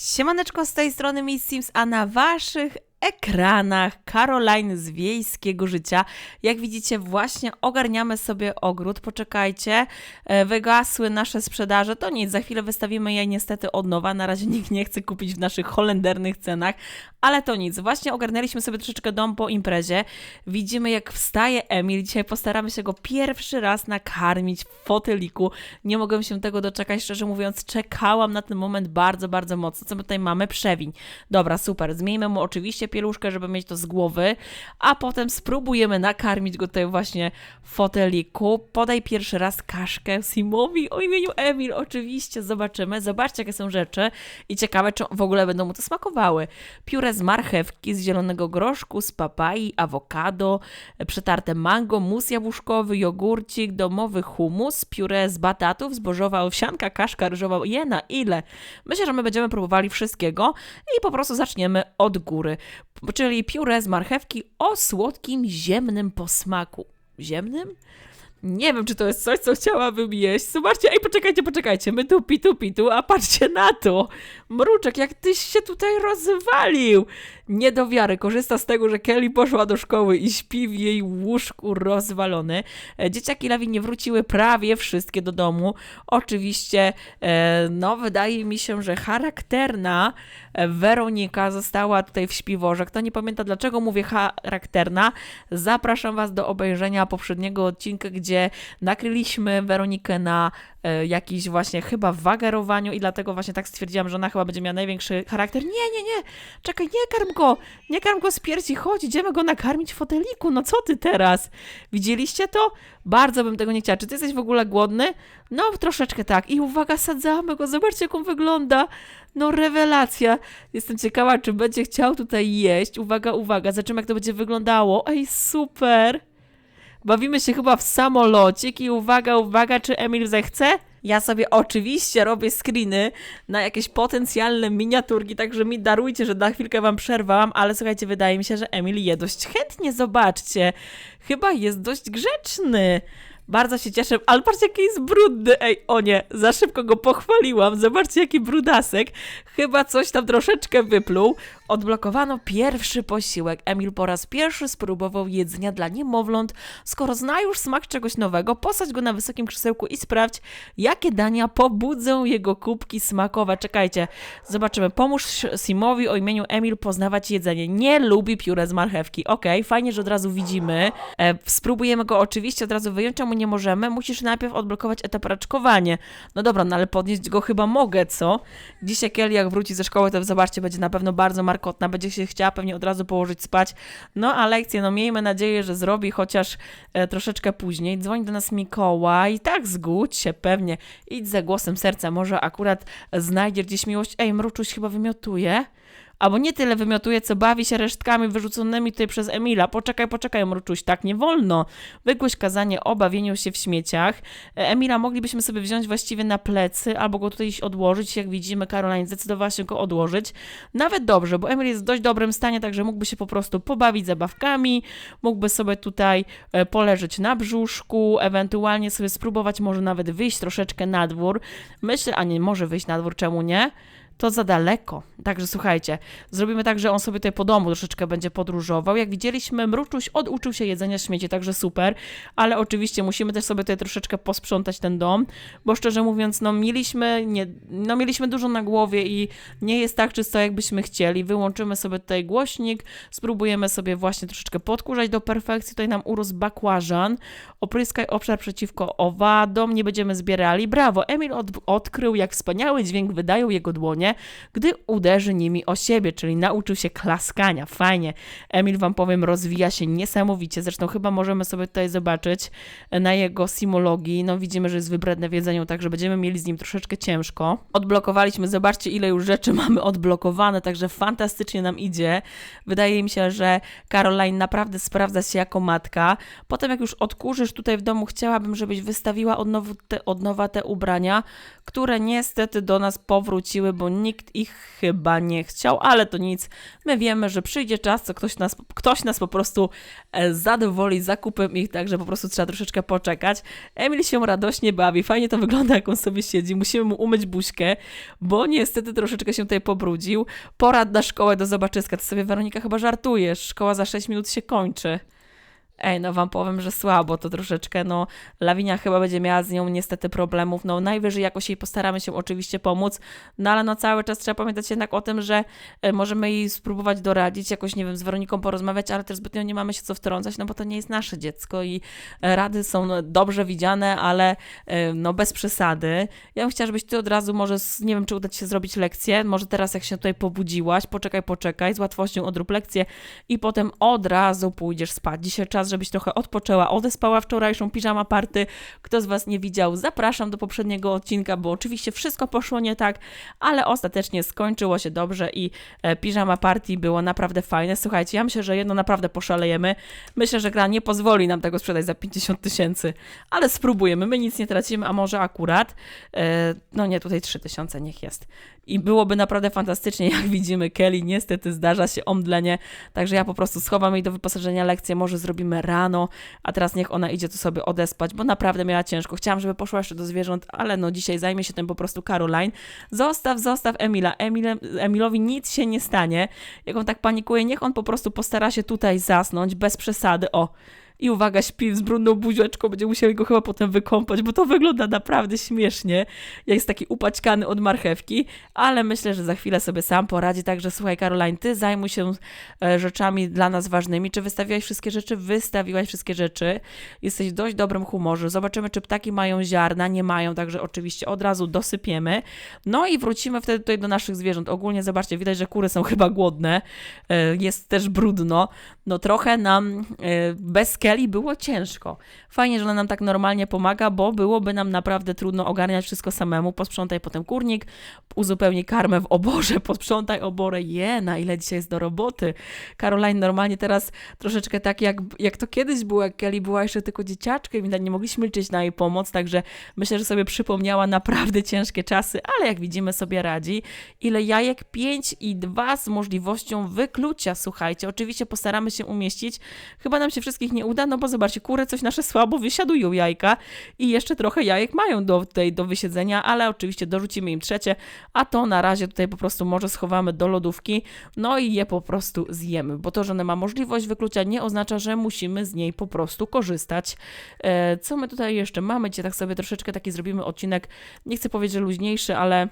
Siemaneczko z tej strony Miss Sims, a na waszych ekranach Caroline z wiejskiego życia. Jak widzicie, właśnie ogarniamy sobie ogród. Poczekajcie, e, wygasły nasze sprzedaże. To nic, za chwilę wystawimy je niestety od nowa. Na razie nikt nie chce kupić w naszych holendernych cenach, ale to nic. Właśnie ogarnęliśmy sobie troszeczkę dom po imprezie. Widzimy, jak wstaje Emil. Dzisiaj postaramy się go pierwszy raz nakarmić w foteliku. Nie mogę się tego doczekać, szczerze mówiąc, czekałam na ten moment bardzo, bardzo mocno. Co my tutaj mamy? Przewiń. Dobra, super. Zmieńmy mu oczywiście pieluszkę, żeby mieć to z głowy, a potem spróbujemy nakarmić go tutaj właśnie w foteliku. Podaj pierwszy raz kaszkę Simowi o imieniu Emil, oczywiście, zobaczymy. Zobaczcie, jakie są rzeczy i ciekawe, czy w ogóle będą mu to smakowały. Pióre z marchewki, z zielonego groszku, z papai, awokado, przetarte mango, mus jabłuszkowy, jogurcik, domowy humus, pióre z batatów, zbożowa owsianka, kaszka ryżowa, jena, ile? Myślę, że my będziemy próbowali wszystkiego i po prostu zaczniemy od góry czyli pióre z marchewki o słodkim, ziemnym posmaku. Ziemnym? Nie wiem, czy to jest coś, co chciałabym jeść. Zobaczcie, ej, poczekajcie, poczekajcie, my tu pitu pitu, a patrzcie na to. Mruczek, jak tyś się tutaj rozwalił. Nie do wiary, korzysta z tego, że Kelly poszła do szkoły i śpi w jej łóżku rozwalony. E, Dzieciaki Lawi nie wróciły prawie wszystkie do domu. Oczywiście, e, no, wydaje mi się, że charakterna e, Weronika została tutaj w śpiworze. Kto nie pamięta, dlaczego mówię charakterna, zapraszam Was do obejrzenia poprzedniego odcinka, gdzie nakryliśmy Weronikę na jakiś właśnie chyba wagerowaniu i dlatego właśnie tak stwierdziłam, że ona chyba będzie miała największy charakter. Nie, nie, nie, czekaj, nie karm go, nie karm go z piersi, chodź, idziemy go nakarmić w foteliku, no co ty teraz? Widzieliście to? Bardzo bym tego nie chciała. Czy ty jesteś w ogóle głodny? No, troszeczkę tak. I uwaga, sadzamy go, zobaczcie jak on wygląda. No, rewelacja. Jestem ciekawa, czy będzie chciał tutaj jeść. Uwaga, uwaga, zobaczymy jak to będzie wyglądało. Ej, super. Bawimy się chyba w samolocik i uwaga, uwaga, czy Emil zechce? Ja sobie oczywiście robię screeny na jakieś potencjalne miniaturki, także mi darujcie, że na chwilkę wam przerwałam, ale słuchajcie, wydaje mi się, że Emil je dość chętnie, zobaczcie. Chyba jest dość grzeczny. Bardzo się cieszę, ale patrzcie, jaki jest brudny. Ej, o nie, za szybko go pochwaliłam. Zobaczcie, jaki brudasek. Chyba coś tam troszeczkę wypluł. Odblokowano pierwszy posiłek. Emil po raz pierwszy spróbował jedzenia dla niemowląt. Skoro zna już smak czegoś nowego, posadź go na wysokim krzesełku i sprawdź, jakie dania pobudzą jego kubki smakowe. Czekajcie, zobaczymy. Pomóż Simowi o imieniu Emil poznawać jedzenie. Nie lubi pióre z marchewki. Okej, fajnie, że od razu widzimy. E, spróbujemy go oczywiście od razu wyjąć, czemu nie możemy? Musisz najpierw odblokować etap raczkowanie. No dobra, no ale podnieść go chyba mogę, co? Dzisiaj Kelly jak wróci ze szkoły, to zobaczcie, będzie na pewno bardzo markotna, będzie się chciała pewnie od razu położyć spać. No a lekcję, no miejmy nadzieję, że zrobi chociaż e, troszeczkę później. Dzwoni do nas Mikołaj, tak zgódź się pewnie, idź za głosem serca, może akurat znajdziesz gdzieś miłość. Ej, Mruczuś chyba wymiotuje albo nie tyle wymiotuje, co bawi się resztkami wyrzuconymi tutaj przez Emila. Poczekaj, poczekaj, Mruczuś, tak nie wolno. Wygłoś kazanie o bawieniu się w śmieciach. E, Emila moglibyśmy sobie wziąć właściwie na plecy, albo go tutaj odłożyć. Jak widzimy, Caroline zdecydowała się go odłożyć. Nawet dobrze, bo Emil jest w dość dobrym stanie, także mógłby się po prostu pobawić zabawkami, mógłby sobie tutaj e, poleżeć na brzuszku, ewentualnie sobie spróbować może nawet wyjść troszeczkę na dwór. Myślę, a nie, może wyjść na dwór, czemu nie? To za daleko. Także słuchajcie, zrobimy tak, że on sobie tutaj po domu troszeczkę będzie podróżował. Jak widzieliśmy, Mruczuś oduczył się jedzenia śmieci, także super, ale oczywiście musimy też sobie tutaj troszeczkę posprzątać ten dom, bo szczerze mówiąc, no mieliśmy, nie, no mieliśmy dużo na głowie i nie jest tak czysto, jakbyśmy chcieli. Wyłączymy sobie tutaj głośnik, spróbujemy sobie właśnie troszeczkę podkurzać do perfekcji. Tutaj nam urósł bakłażan. Opryskaj obszar przeciwko owadom, nie będziemy zbierali. Brawo, Emil od, odkrył, jak wspaniały dźwięk wydają jego dłonie gdy uderzy nimi o siebie, czyli nauczył się klaskania. Fajnie. Emil, wam powiem, rozwija się niesamowicie. Zresztą chyba możemy sobie tutaj zobaczyć na jego simologii. No widzimy, że jest wybredne w jedzeniu, także będziemy mieli z nim troszeczkę ciężko. Odblokowaliśmy, zobaczcie ile już rzeczy mamy odblokowane, także fantastycznie nam idzie. Wydaje mi się, że Caroline naprawdę sprawdza się jako matka. Potem jak już odkurzysz tutaj w domu, chciałabym, żebyś wystawiła od, nowu te, od nowa te ubrania, które niestety do nas powróciły, bo nikt ich chyba nie chciał, ale to nic. My wiemy, że przyjdzie czas, co ktoś nas, ktoś nas po prostu e, zadowoli zakupem ich, także po prostu trzeba troszeczkę poczekać. Emil się radośnie bawi, fajnie to wygląda, jak on sobie siedzi. Musimy mu umyć buźkę, bo niestety troszeczkę się tutaj pobrudził. Pora na szkołę do zobaczyska. Ty sobie, Weronika, chyba żartujesz. Szkoła za 6 minut się kończy. Ej, no wam powiem, że słabo to troszeczkę, no Lawinia chyba będzie miała z nią niestety problemów, no najwyżej jakoś jej postaramy się oczywiście pomóc, no ale no cały czas trzeba pamiętać jednak o tym, że e, możemy jej spróbować doradzić, jakoś nie wiem, z Weroniką porozmawiać, ale też zbytnio nie mamy się co wtrącać, no bo to nie jest nasze dziecko i e, rady są no, dobrze widziane, ale e, no bez przesady. Ja bym chciała, żebyś ty od razu może, nie wiem, czy uda ci się zrobić lekcję, może teraz jak się tutaj pobudziłaś, poczekaj, poczekaj, z łatwością odrób lekcję i potem od razu pójdziesz spać. Dzisiaj czas, żebyś trochę odpoczęła, odespała wczorajszą piżama party. Kto z Was nie widział, zapraszam do poprzedniego odcinka, bo oczywiście wszystko poszło nie tak, ale ostatecznie skończyło się dobrze i e, piżama party było naprawdę fajne. Słuchajcie, ja myślę, że jedno naprawdę poszalejemy. Myślę, że gra nie pozwoli nam tego sprzedać za 50 tysięcy, ale spróbujemy. My nic nie tracimy, a może akurat, e, no nie, tutaj 3 tysiące niech jest. I byłoby naprawdę fantastycznie, jak widzimy Kelly, niestety zdarza się omdlenie, także ja po prostu schowam jej do wyposażenia lekcję, może zrobimy rano, a teraz niech ona idzie tu sobie odespać, bo naprawdę miała ciężko. Chciałam, żeby poszła jeszcze do zwierząt, ale no dzisiaj zajmie się tym po prostu Caroline. Zostaw, zostaw Emila. Emil, Emilowi nic się nie stanie. Jak on tak panikuje, niech on po prostu postara się tutaj zasnąć, bez przesady. O, i uwaga, śpi z brudną buzieczką, będzie musiał go chyba potem wykąpać, bo to wygląda naprawdę śmiesznie, jak jest taki upaćkany od marchewki, ale myślę, że za chwilę sobie sam poradzi, także słuchaj Caroline, ty zajmuj się e, rzeczami dla nas ważnymi, czy wystawiłaś wszystkie rzeczy? Wystawiłaś wszystkie rzeczy, jesteś w dość dobrym humorze, zobaczymy, czy ptaki mają ziarna, nie mają, także oczywiście od razu dosypiemy, no i wrócimy wtedy tutaj do naszych zwierząt, ogólnie zobaczcie, widać, że kury są chyba głodne, e, jest też brudno, no trochę nam e, bez Kelly było ciężko. Fajnie, że ona nam tak normalnie pomaga, bo byłoby nam naprawdę trudno ogarniać wszystko samemu. Posprzątaj potem kurnik, uzupełnij karmę w oborze, posprzątaj oborę. Je, na ile dzisiaj jest do roboty. Caroline normalnie teraz troszeczkę tak, jak, jak to kiedyś było, jak Kelly była jeszcze tylko dzieciaczkiem i nie mogliśmy liczyć na jej pomoc, także myślę, że sobie przypomniała naprawdę ciężkie czasy, ale jak widzimy sobie radzi. Ile jajek? 5 i 2 z możliwością wyklucia, słuchajcie. Oczywiście postaramy się umieścić. Chyba nam się wszystkich nie uda, no bo zobaczcie, kury coś nasze słabo wysiadują jajka i jeszcze trochę jajek mają do, tej, do wysiedzenia, ale oczywiście dorzucimy im trzecie, a to na razie tutaj po prostu może schowamy do lodówki, no i je po prostu zjemy, bo to, że ona ma możliwość wyklucia nie oznacza, że musimy z niej po prostu korzystać. E, co my tutaj jeszcze mamy? Dzisiaj tak sobie troszeczkę taki zrobimy odcinek, nie chcę powiedzieć, że luźniejszy, ale e,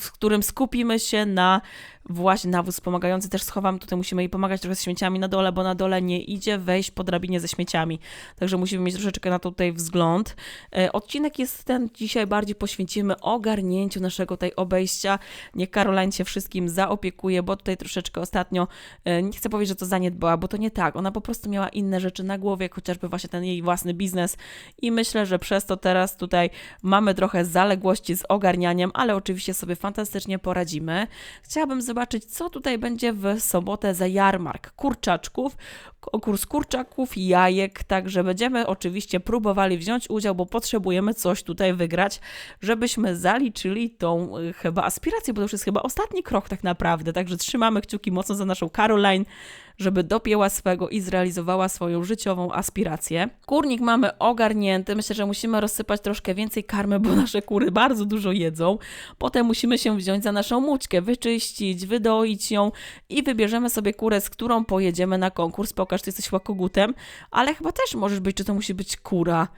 w którym skupimy się na właśnie nawóz wspomagający też schowam. Tutaj musimy jej pomagać trochę z śmieciami na dole, bo na dole nie idzie wejść po drabinie ze śmieciami. Także musimy mieć troszeczkę na to tutaj wzgląd. E, odcinek jest ten, dzisiaj bardziej poświęcimy ogarnięciu naszego tutaj obejścia. Niech Caroline się wszystkim zaopiekuje, bo tutaj troszeczkę ostatnio, e, nie chcę powiedzieć, że to zaniedbała, bo to nie tak. Ona po prostu miała inne rzeczy na głowie, chociażby właśnie ten jej własny biznes i myślę, że przez to teraz tutaj mamy trochę zaległości z ogarnianiem, ale oczywiście sobie fantastycznie poradzimy. Chciałabym zobaczyć, co tutaj będzie w sobotę za jarmark kurczaczków, kurs kurczaków, jajek, także będziemy oczywiście próbowali wziąć udział, bo potrzebujemy coś tutaj wygrać, żebyśmy zaliczyli tą y, chyba aspirację, bo to już jest chyba ostatni krok tak naprawdę, także trzymamy kciuki mocno za naszą Caroline, żeby dopięła swego i zrealizowała swoją życiową aspirację. Kurnik mamy ogarnięty, myślę, że musimy rozsypać troszkę więcej karmy, bo nasze kury bardzo dużo jedzą. Potem musimy się wziąć za naszą mućkę, wyczyścić, wydoić ją i wybierzemy sobie kurę, z którą pojedziemy na konkurs. Pokaż, ty jesteś łakogutem, ale chyba też możesz być, czy to musi być kura.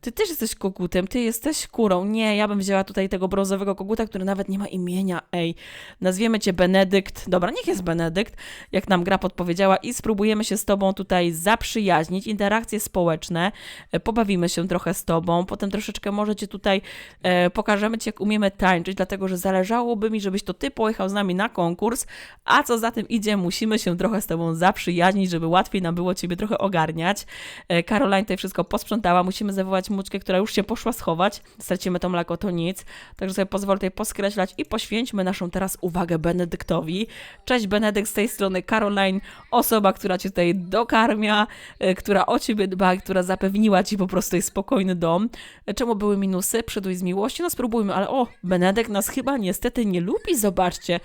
Ty też jesteś kogutem, ty jesteś kurą. Nie, ja bym wzięła tutaj tego brązowego koguta, który nawet nie ma imienia. Ej, nazwiemy cię Benedykt. Dobra, niech jest Benedykt, jak nam gra podpowiedziała i spróbujemy się z tobą tutaj zaprzyjaźnić. Interakcje społeczne, e, pobawimy się trochę z tobą, potem troszeczkę może cię tutaj e, pokażemy ci, jak umiemy tańczyć, dlatego, że zależałoby mi, żebyś to ty pojechał z nami na konkurs, a co za tym idzie, musimy się trochę z tobą zaprzyjaźnić, żeby łatwiej nam było ciebie trochę ogarniać. E, Caroline tutaj wszystko posprzątała, musimy zawołać uratować mućkę, która już się poszła schować. Stracimy to mleko, to nic. Także sobie pozwolę tutaj poskreślać i poświęćmy naszą teraz uwagę Benedyktowi. Cześć Benedykt z tej strony, Caroline, osoba, która cię tutaj dokarmia, e, która o ciebie dba, która zapewniła ci po prostu spokojny dom. E, Czemu były minusy? Przyduj z miłości? No spróbujmy, ale o, Benedykt nas chyba niestety nie lubi, zobaczcie.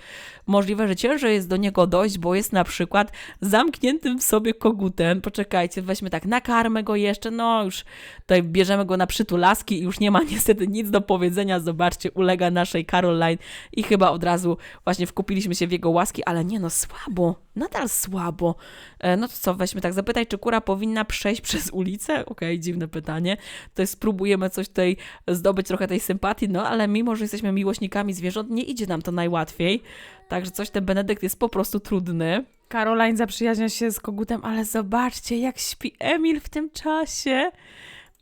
Możliwe, że ciężej jest do niego dojść, bo jest na przykład zamkniętym w sobie kogutem. Poczekajcie, weźmy tak, nakarmę go jeszcze, no już tutaj bierzemy go na przytulaski i już nie ma niestety nic do powiedzenia. Zobaczcie, ulega naszej Caroline i chyba od razu właśnie wkupiliśmy się w jego łaski, ale nie no, słabo, nadal słabo. E, No to co, weźmy tak, zapytaj, czy kura powinna przejść przez ulicę? Okej, dziwne pytanie. To jest, spróbujemy coś tutaj zdobyć trochę tej sympatii, no ale mimo, że jesteśmy miłośnikami zwierząt, nie idzie nam to najłatwiej. Także coś ten Benedykt jest po prostu trudny. Caroline zaprzyjaźnia się z kogutem, ale zobaczcie, jak śpi Emil w tym czasie.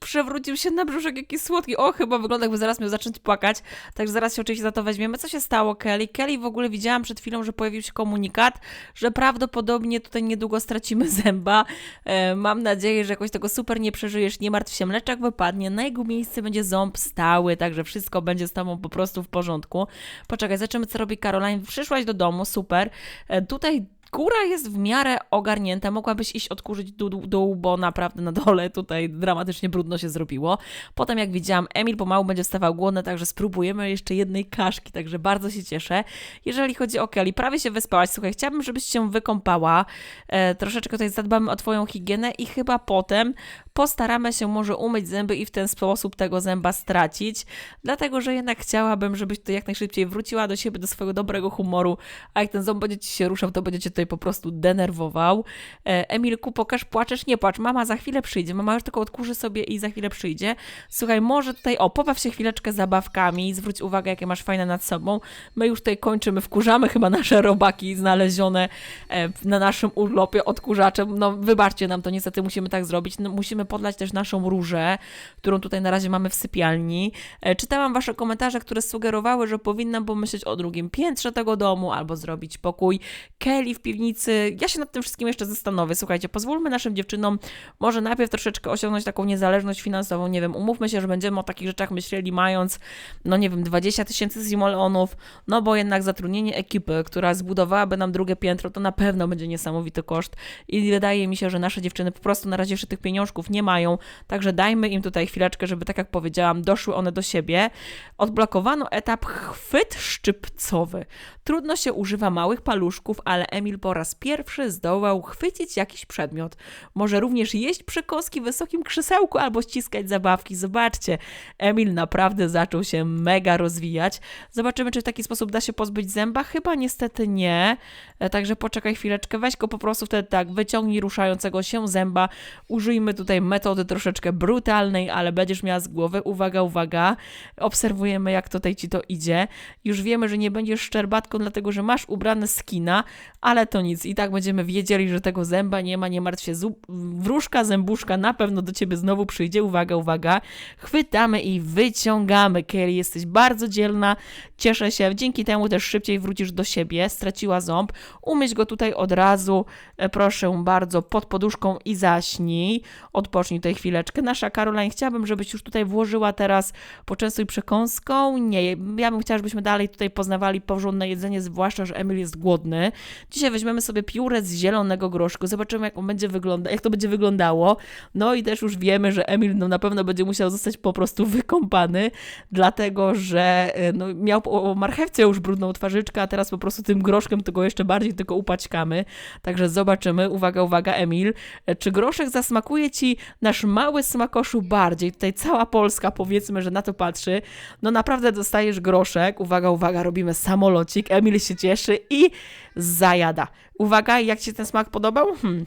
Przewrócił się na brzuszek, jaki słodki. O, chyba wygląda, jakby zaraz miał zacząć płakać. Także zaraz się oczywiście za to weźmiemy. Co się stało, Kelly? Kelly w ogóle widziałam przed chwilą, że pojawił się komunikat, że prawdopodobnie tutaj niedługo stracimy zęba. E, mam nadzieję, że jakoś tego super nie przeżyjesz. Nie martw się, mleczak wypadnie. Na jego miejsce będzie ząb stały, także wszystko będzie z tobą po prostu w porządku. Poczekaj, zobaczymy, co robi Caroline. Przyszłaś do domu, super. E, tutaj Góra jest w miarę ogarnięta, mogłabyś iść odkurzyć dół, dół, bo naprawdę na dole tutaj dramatycznie brudno się zrobiło. Potem jak widziałam, Emil pomału będzie wstawał głodny, także spróbujemy jeszcze jednej kaszki, także bardzo się cieszę. Jeżeli chodzi o Kelly, prawie się wyspałaś, słuchaj, chciałabym, żebyś się wykąpała, e, troszeczkę tutaj zadbamy o twoją higienę i chyba potem postaramy się może umyć zęby i w ten sposób tego zęba stracić, dlatego, że jednak chciałabym, żebyś tu jak najszybciej wróciła do siebie, do swojego dobrego humoru, a jak ten ząb będzie ci się ruszał, to będziecie tutaj po prostu denerwował. E, Emilku, pokaż, płaczesz, nie płacz, mama za chwilę przyjdzie, mama już tylko odkurzy sobie i za chwilę przyjdzie. Słuchaj, może tutaj, o, pobaw się chwileczkę zabawkami, zwróć uwagę, jakie masz fajne nad sobą. My już tutaj kończymy, wkurzamy chyba nasze robaki znalezione e, na naszym urlopie odkurzaczem. No, wybaczcie nam to, niestety musimy tak zrobić. No, musimy podlać też naszą różę, którą tutaj na razie mamy w sypialni. E, Czytałam wasze komentarze, które sugerowały, że powinnam pomyśleć o drugim piętrze tego domu albo zrobić pokój Kelly w piwnicy. Ja się nad tym wszystkim jeszcze zastanowię. Słuchajcie, pozwólmy naszym dziewczynom może najpierw troszeczkę osiągnąć taką niezależność finansową. Nie wiem, umówmy się, że będziemy o takich rzeczach myśleli mając, no nie wiem, 20 tysięcy simoleonów, no bo jednak zatrudnienie ekipy, która zbudowałaby nam drugie piętro, to na pewno będzie niesamowity koszt i wydaje mi się, że nasze dziewczyny po prostu na razie jeszcze tych pieniążków nie mają, także dajmy im tutaj chwileczkę, żeby tak jak powiedziałam, doszły one do siebie. Odblokowano etap chwyt szczypcowy. Trudno się używa małych paluszków, ale Emil po raz pierwszy zdołał chwycić jakiś przedmiot. Może również jeść przekąski w wysokim krzesełku albo ściskać zabawki. Zobaczcie, Emil naprawdę zaczął się mega rozwijać. Zobaczymy, czy w taki sposób da się pozbyć zęba. Chyba niestety nie. E, Także poczekaj chwileczkę, weź go po prostu wtedy tak, wyciągnij ruszającego się zęba. Użyjmy tutaj metody troszeczkę brutalnej, ale będziesz miała z głowy. Uwaga, uwaga. Obserwujemy, jak tutaj ci to idzie. Już wiemy, że nie będziesz szczerbatką, dlatego że masz ubrane skina, ale to nic. I tak będziemy wiedzieli, że tego zęba nie ma, nie martw się. Wróżka, zębuszka na pewno do ciebie znowu przyjdzie. Uwaga, uwaga. Chwytamy i wyciągamy. Kelly, jesteś bardzo dzielna. Cieszę się. Dzięki temu też szybciej wrócisz do siebie. Straciła ząb. Umyć go tutaj od razu. E, Proszę bardzo, pod poduszką i zaśnij. Odpocznij tutaj chwileczkę. Nasza Caroline, chciałabym, żebyś już tutaj włożyła teraz poczęstuj przekąską. Nie, ja bym chciała, żebyśmy dalej tutaj poznawali porządne jedzenie, zwłaszcza, że Emil jest głodny. Dzisiaj weźmiemy sobie piórę z zielonego groszku. Zobaczymy, jak on będzie wygląda, jak to będzie wyglądało. No i też już wiemy, że Emil no, na pewno będzie musiał zostać po prostu wykąpany, dlatego że e, no, miał po marchewce już brudną twarzyczkę, a teraz po prostu tym groszkiem tego jeszcze bardziej tylko upaćkamy. Także zobaczymy. Uwaga, uwaga, Emil. E, Czy groszek zasmakuje ci nasz mały smakoszu bardziej? Tutaj cała Polska powiedzmy, że na to patrzy. No naprawdę dostajesz groszek. Uwaga, uwaga, robimy samolocik. Emil się cieszy i zajada. Uwaga, jak ci ten smak podobał? Hmm.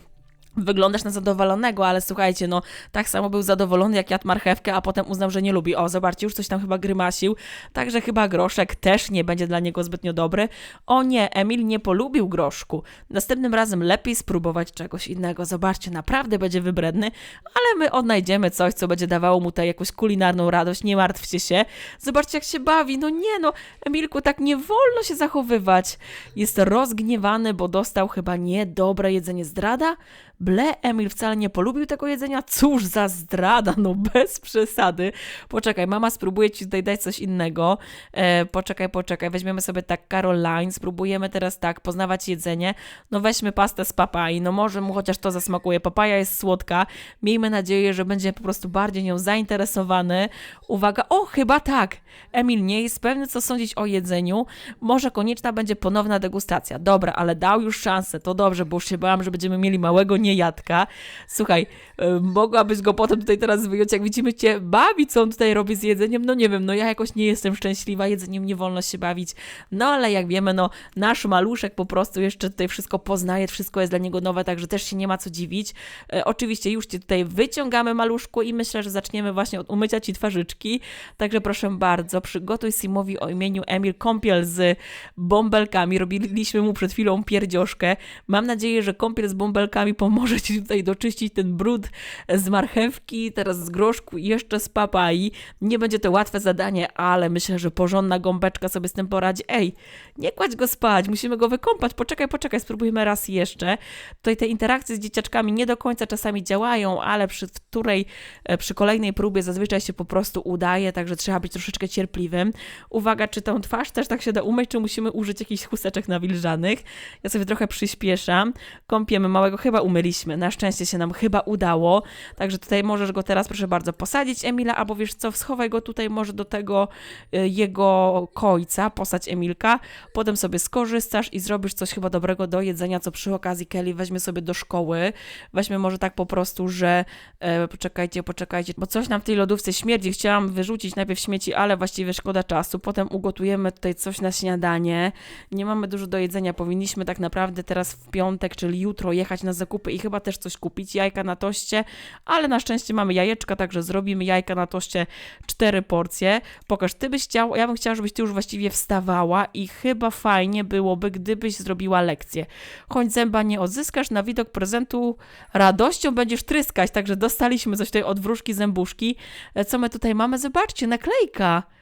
Wyglądasz na zadowolonego, ale słuchajcie, no tak samo był zadowolony jak jadł marchewkę, a potem uznał, że nie lubi. O, zobaczcie, już coś tam chyba grymasił, także chyba groszek też nie będzie dla niego zbytnio dobry. O nie, Emil nie polubił groszku. Następnym razem lepiej spróbować czegoś innego. Zobaczcie, naprawdę będzie wybredny, ale my odnajdziemy coś, co będzie dawało mu tutaj jakąś kulinarną radość. Nie martwcie się. Zobaczcie, jak się bawi. No nie, no, Emilku, tak nie wolno się zachowywać. Jest rozgniewany, bo dostał chyba niedobre jedzenie zdrada. Ble, Emil wcale nie polubił tego jedzenia, cóż za zdrada, no bez przesady. Poczekaj, mama spróbuje ci tutaj dać coś innego. E, poczekaj, poczekaj, weźmiemy sobie tak Caroline, spróbujemy teraz tak poznawać jedzenie. No weźmy pastę z papai, no może mu chociaż to zasmakuje. Papaja jest słodka, miejmy nadzieję, że będzie po prostu bardziej nią zainteresowany. Uwaga, o chyba tak, Emil nie jest pewny co sądzić o jedzeniu, może konieczna będzie ponowna degustacja. Dobra, ale dał już szansę, to dobrze, bo już się bałam, że będziemy mieli małego niejadka. Słuchaj, y, mogłabyś go potem tutaj teraz wyjąć, jak widzimy cię bawi, co on tutaj robi z jedzeniem, no nie wiem, no ja jakoś nie jestem szczęśliwa, jedzeniem nie wolno się bawić, no ale jak wiemy, no nasz maluszek po prostu jeszcze tutaj wszystko poznaje, wszystko jest dla niego nowe, także też się nie ma co dziwić. E, oczywiście już cię tutaj wyciągamy, maluszku, i myślę, że zaczniemy właśnie od umycia ci twarzyczki, także proszę bardzo, przygotuj Simowi o imieniu Emil kąpiel z bąbelkami, robiliśmy mu przed chwilą pierdzioszkę, mam nadzieję, że kąpiel z bąbelkami pomoże ci tutaj doczyścić ten brud z marchewki, teraz z groszku i jeszcze z papai. Nie będzie to łatwe zadanie, ale myślę, że porządna gąbeczka sobie z tym poradzi. Ej, nie kładź go spać, musimy go wykąpać. Poczekaj, poczekaj, spróbujmy raz jeszcze. Tutaj te interakcje z dzieciaczkami nie do końca czasami działają, ale przy której, e, przy kolejnej próbie zazwyczaj się po prostu udaje, także trzeba być troszeczkę cierpliwym. Uwaga, czy tą twarz też tak się da umyć, czy musimy użyć jakichś chusteczek nawilżanych. Ja sobie trochę przyspieszam. Kąpiemy małego, chyba umyliśmy. Na szczęście się nam chyba udało. Także tutaj możesz go teraz, proszę bardzo, posadzić Emila, albo wiesz co, schowaj go tutaj może do tego y, jego kojca, posać Emilka. Potem sobie skorzystasz i zrobisz coś chyba dobrego do jedzenia, co przy okazji Kelly weźmie sobie do szkoły. Weźmie może tak po prostu, że e, poczekajcie, poczekajcie, bo coś nam w tej lodówce śmierdzi. Chciałam wyrzucić najpierw śmieci, ale właściwie szkoda czasu. Potem ugotujemy tutaj coś na śniadanie. Nie mamy dużo do jedzenia. Powinniśmy tak naprawdę teraz w piątek, czyli jutro jechać na zakupy i chyba też coś kupić. Jajka na toście, ale na szczęście mamy jajeczka, także zrobimy jajka na toście cztery porcje. Pokaż, ty byś chciał, ja bym chciała, żebyś ty już właściwie wstawała i chyba fajnie byłoby, gdybyś zrobiła lekcję. Choć zęba nie odzyskasz, na widok prezentu radością będziesz tryskać, także dostaliśmy coś tutaj od wróżki zębuszki. E, Co my tutaj mamy? Zobaczcie, naklejka.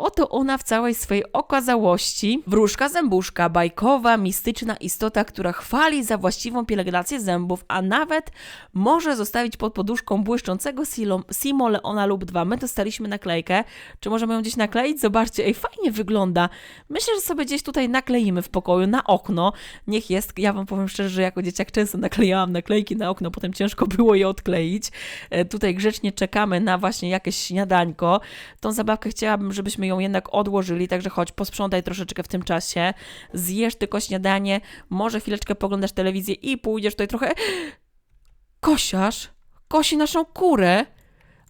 Oto ona w całej swojej okazałości. Wróżka zębuszka, bajkowa, mistyczna istota, która chwali za właściwą pielęgnację zębów, a nawet może zostawić pod poduszką błyszczącego Simo Leona lub dwa. My dostaliśmy naklejkę. Czy możemy ją gdzieś nakleić? Zobaczcie, ej, fajnie wygląda. Myślę, że sobie gdzieś tutaj nakleimy w pokoju, na okno. Niech jest. Ja wam powiem szczerze, że jako dzieciak często naklejałam naklejki na okno, potem ciężko było je odkleić. E, tutaj grzecznie czekamy na właśnie jakieś śniadanko. Tą zabawkę chciałabym, żebyśmy ją jednak odłożyli, także chodź, posprzątaj troszeczkę w tym czasie, zjesz tylko śniadanie, może chwileczkę poglądasz telewizję i pójdziesz tutaj trochę... Kosiarz kosi naszą kurę.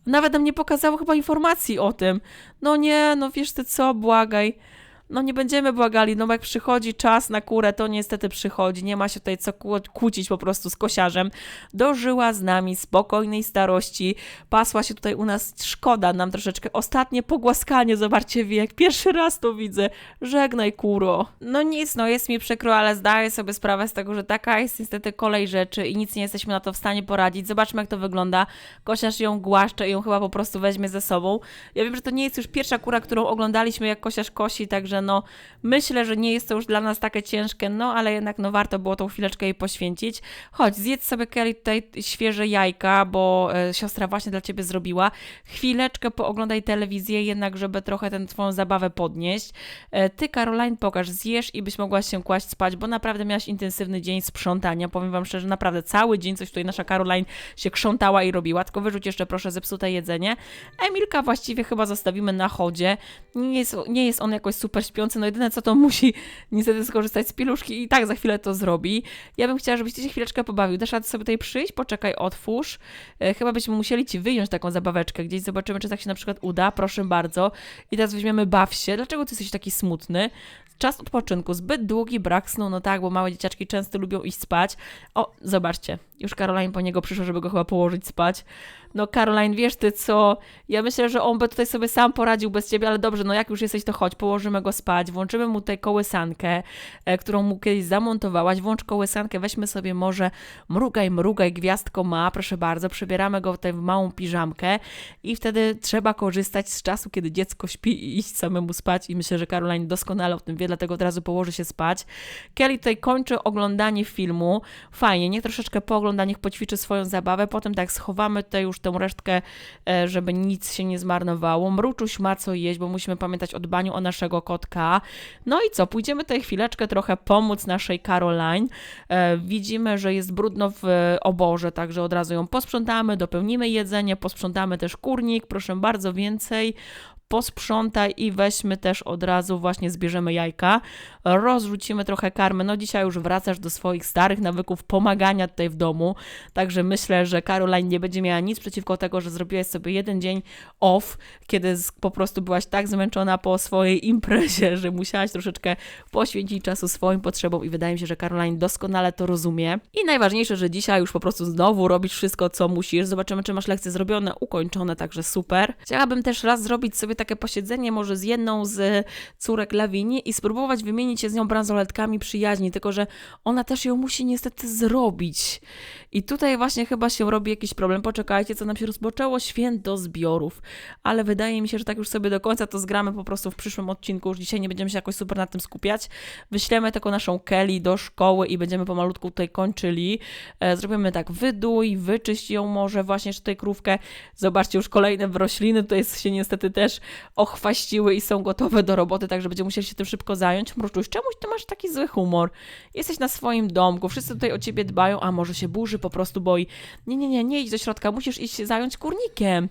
Nawet nam nie pokazało chyba informacji o tym. No nie, no wiesz ty co, błagaj. No nie będziemy błagali, no bo jak przychodzi czas na kurę, to niestety przychodzi. Nie ma się tutaj co kłó- kłócić po prostu z kosiarzem. Dożyła z nami spokojnej starości. Pasła się tutaj u nas, szkoda nam troszeczkę. Ostatnie pogłaskanie, zobaczcie wiek. Pierwszy raz to widzę. Żegnaj kuro. No nic, no jest mi przykro, ale zdaję sobie sprawę z tego, że taka jest niestety kolej rzeczy i nic nie jesteśmy na to w stanie poradzić. Zobaczmy jak to wygląda. Kosiarz ją głaszcze i ją chyba po prostu weźmie ze sobą. Ja wiem, że to nie jest już pierwsza kura, którą oglądaliśmy jak kosiarz kosi, także no myślę, że nie jest to już dla nas takie ciężkie, no ale jednak no warto było tą chwileczkę jej poświęcić. Chodź, zjedz sobie Kelly tutaj świeże jajka, bo e, siostra właśnie dla ciebie zrobiła. Chwileczkę pooglądaj telewizję, jednak żeby trochę tę twoją zabawę podnieść. E, ty, Caroline, pokaż, zjesz i byś mogła się kłaść spać, bo naprawdę miałaś intensywny dzień sprzątania. Powiem wam szczerze, naprawdę cały dzień coś tutaj nasza Caroline się krzątała i robiła, tylko wyrzuć jeszcze proszę zepsute jedzenie. Emilka właściwie chyba zostawimy na chodzie. Nie jest, nie jest on jakoś super śpiący, no jedyne co to musi niestety skorzystać z piluszki i tak za chwilę to zrobi. Ja bym chciała, żebyś ty się chwileczkę pobawił. Dasz sobie tutaj przyjść? Poczekaj, otwórz. E, chyba byśmy musieli ci wyjąć taką zabaweczkę gdzieś, zobaczymy, czy tak się na przykład uda. Proszę bardzo. I teraz weźmiemy baw się. Dlaczego ty jesteś taki smutny? Czas odpoczynku, zbyt długi brak snu, no tak, bo małe dzieciaczki często lubią iść spać. O, zobaczcie, już Caroline po niego przyszła, żeby go chyba położyć spać. No Caroline, wiesz ty co, ja myślę, że on by tutaj sobie sam poradził bez ciebie, ale dobrze, no jak już jesteś, to chodź, położymy go spać, włączymy mu tutaj kołysankę, e, którą mu kiedyś zamontowałaś, włącz kołysankę, weźmy sobie może mrugaj, mrugaj, gwiazdko ma, proszę bardzo, przebieramy go tutaj w małą piżamkę i wtedy trzeba korzystać z czasu, kiedy dziecko śpi i iść samemu spać i myślę, że Caroline doskonale o tym wie, dlatego od razu położy się spać. Kelly tutaj kończy oglądanie filmu, fajnie, niech troszeczkę poogląda, niech poćwiczy swoją zabawę, potem tak schowamy tutaj już tę resztkę, e, żeby nic się nie zmarnowało. Mruczuś ma co jeść, bo musimy pamiętać o dbaniu o naszego kotka. No i co, pójdziemy tutaj chwileczkę trochę pomóc naszej Caroline. E, widzimy, że jest brudno w e, oborze, także od razu ją posprzątamy, dopełnimy jedzenie, posprzątamy też kurnik, proszę bardzo, więcej posprzątaj i weźmy też od razu, właśnie zbierzemy jajka, rozrzucimy trochę karmy. No dzisiaj już wracasz do swoich starych nawyków pomagania tutaj w domu, także myślę, że Caroline nie będzie miała nic przeciwko tego, że zrobiłaś sobie jeden dzień off, kiedy po prostu byłaś tak zmęczona po swojej imprezie, że musiałaś troszeczkę poświęcić czasu swoim potrzebom i wydaje mi się, że Caroline doskonale to rozumie. I najważniejsze, że dzisiaj już po prostu znowu robisz wszystko, co musisz. Zobaczymy, czy masz lekcje zrobione, ukończone, także super. Chciałabym też raz zrobić sobie takie posiedzenie może z jedną z córek Lawini i spróbować wymienić się z nią bransoletkami przyjaźni, tylko że ona też ją musi niestety zrobić. I tutaj właśnie chyba się robi jakiś problem. Poczekajcie, co nam się rozpoczęło święto zbiorów, ale wydaje mi się, że tak już sobie do końca to zgramy po prostu w przyszłym odcinku. Już dzisiaj nie będziemy się jakoś super na tym skupiać. Wyślemy tylko naszą Kelly do szkoły i będziemy pomalutku tutaj kończyli. E, zrobimy tak, wydój, wyczyść ją może właśnie jeszcze tutaj krówkę. Zobaczcie, już kolejne rośliny tutaj się niestety też ochwaściły i są gotowe do roboty, także będziemy musieli się tym szybko zająć. Mruczuś, czemuś ty masz taki zły humor? Jesteś na swoim domku, wszyscy tutaj o ciebie dbają, a może się burzy, po prostu boi. Nie, nie, nie, nie idź do środka, musisz iść się zająć kurnikiem.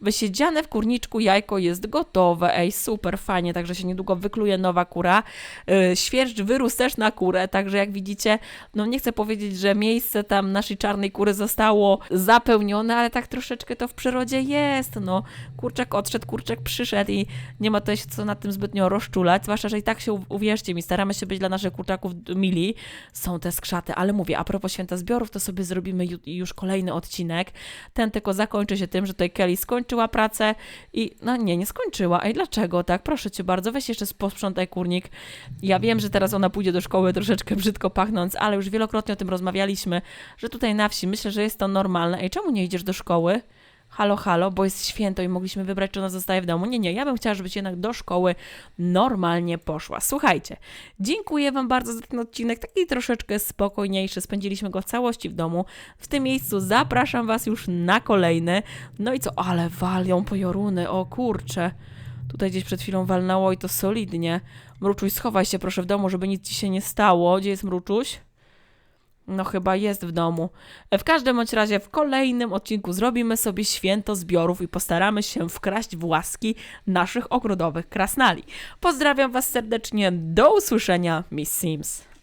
Wysiedziane w kurniczku jajko jest gotowe. Ej, super, fajnie, także się niedługo wykluje nowa kura. Yy, świerszcz wyrósł też na kurę, także jak widzicie, no nie chcę powiedzieć, że miejsce tam naszej czarnej kury zostało zapełnione, ale tak troszeczkę to w przyrodzie jest. No, kurczak odszedł, kurczak przyszedł i nie ma tutaj się co nad tym zbytnio rozczulać, zwłaszcza, że i tak się, uwierzcie mi, staramy się być dla naszych kurczaków mili. Są te skrzaty, ale mówię, a propos święta zbiorów, to sobie zrobimy ju, już kolejny odcinek. Ten tylko zakończy się tym, że tutaj Kelly skończyła pracę i no nie, nie skończyła. Ej, dlaczego tak? Proszę cię bardzo, weź jeszcze posprzątaj kurnik. Ja wiem, że teraz ona pójdzie do szkoły troszeczkę brzydko pachnąc, ale już wielokrotnie o tym rozmawialiśmy, że tutaj na wsi myślę, że jest to normalne. Ej, czemu nie idziesz do szkoły? Halo, halo, bo jest święto i mogliśmy wybrać, czy ona zostaje w domu. Nie, nie, ja bym chciała, żebyś jednak do szkoły normalnie poszła. Słuchajcie, dziękuję Wam bardzo za ten odcinek, taki troszeczkę spokojniejszy. Spędziliśmy go w całości w domu. W tym miejscu zapraszam Was już na kolejny. No i co? Ale walią pojoruny, o kurcze. Tutaj gdzieś przed chwilą walnęło i to solidnie. Mruczuś, schowaj się proszę w domu, żeby nic Ci się nie stało. Gdzie jest Mruczuś? No chyba jest w domu. W każdym bądź razie w kolejnym odcinku zrobimy sobie święto zbiorów i postaramy się wkraść w łaski naszych ogrodowych krasnali. Pozdrawiam Was serdecznie, do usłyszenia, Miss Sims.